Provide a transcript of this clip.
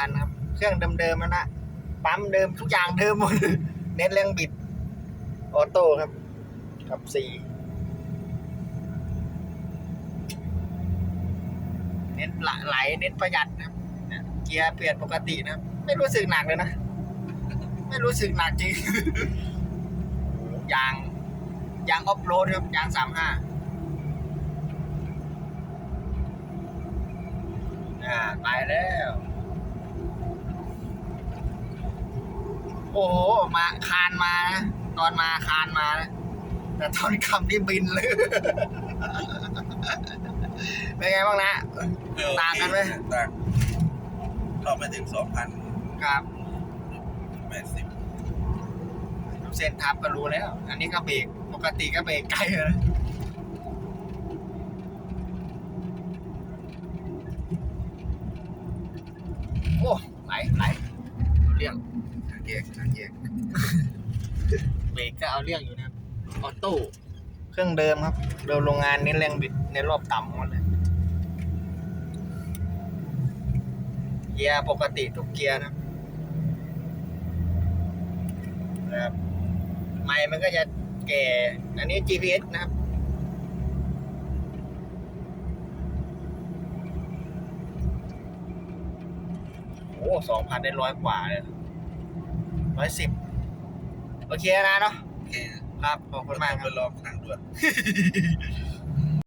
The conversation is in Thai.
พันครับ เครื่องเดิมๆแล้วนะปั๊มเดิมทุกอย่างเดิมหมดเน้นเรื่องบิด ออโต้ครับกับสี่เน้นไหลไหลเน้นประหยัดนะครับเกียร์เปลี่ยนปกตินะไม่รู้สึกหนักเลยนะ ไม่รู้สึกหนักจริงยางยางออฟโรดครับยางสามห้าอ่าไปแล้ว โอ้โหมาคานมานะตอนมาคานมานะแต่ตอนขับนี่บินเลยเป็นไงบ้างนะเออต่างกันไหม ต่างรอบไม่ถึงสองพันครับแปดสิบเส้นทับก็รู้แล้ว อันนี้ก็เบรกปกติก็เบรกใกล้เลยนะโอ้ไหลไหลเอาเรื่องทาง แยกทางแยกเบรกก็เอาเรื่องอยู่นะครับออโต้เครื่องเดิมครับเดิมโรงงานเน้นแรงบิดในรอบต่ำหมดเลยเกียร์ปกติทุกเกียร์นะนะครับไม้มันก็จะแก่อันนี้ GPS นะครับโอ้สองพันได้ร้อยกว่าเลย ร้อยสิบโอเคนะเนาะโอเคครับขอบคุณมากคไปรับลองทางด่วน